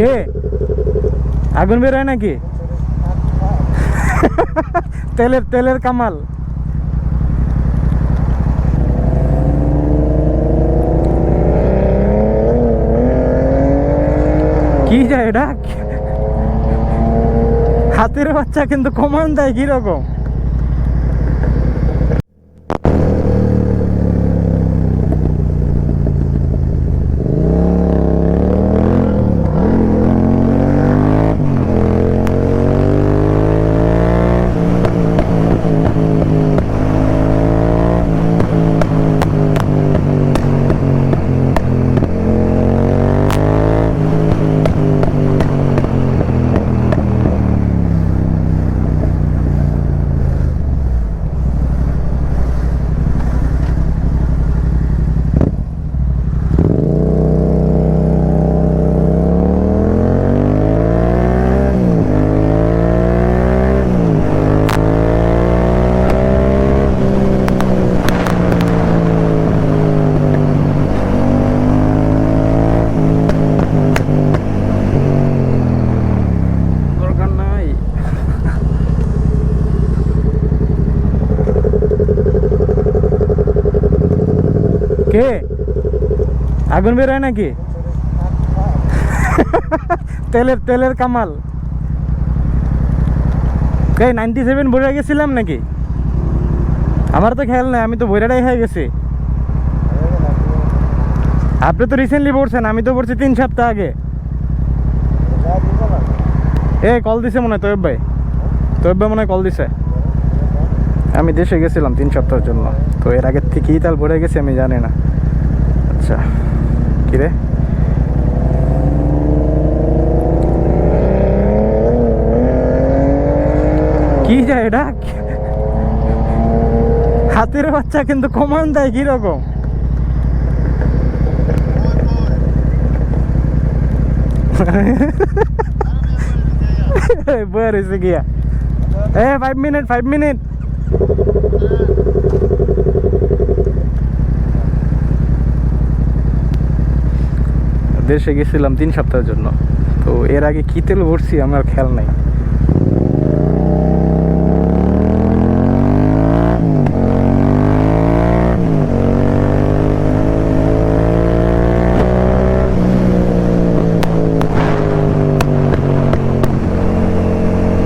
কে? আগুন বের হয় নাকি? তেলের তেলের কামাল। কি যায় এটা? হাতের বাচ্চা কিন্তু কমান দেয় কীরকম দরকার নাই কে? আগুন বের হয় নাকি? তেলের তেলের কামাল। কে নাইনটি সেভেন ভরে গেছিলাম নাকি? আমার তো খেয়াল নাই, আমি তো বইরাটাই হয়ে গেছি। আপনি তো রিসেন্টলি পড়ছেন, আমি তো পড়ছি তিন সপ্তাহ আগে। এ কল দিছে মনে হয় তৈব ভাই। তৈব ভাই মনে হয় কল দিছে। আমি দেশে গেছিলাম তিন সপ্তাহের জন্য। তো এর আগের থেকেই তাল ভরে গেছে, আমি জানি না। আচ্ছা কিরে কি যায় এটা? হাতের বাচ্চা কিন্তু কমান দেয় কীরকম? বয়ার হয়েছে গিয়া। এ ফাইভ মিনিট ফাইভ মিনিট দেশে গেছিলাম তিন সপ্তাহের জন্য। তো এর আগে কী তেল ভরছি আমার খেয়াল নাই।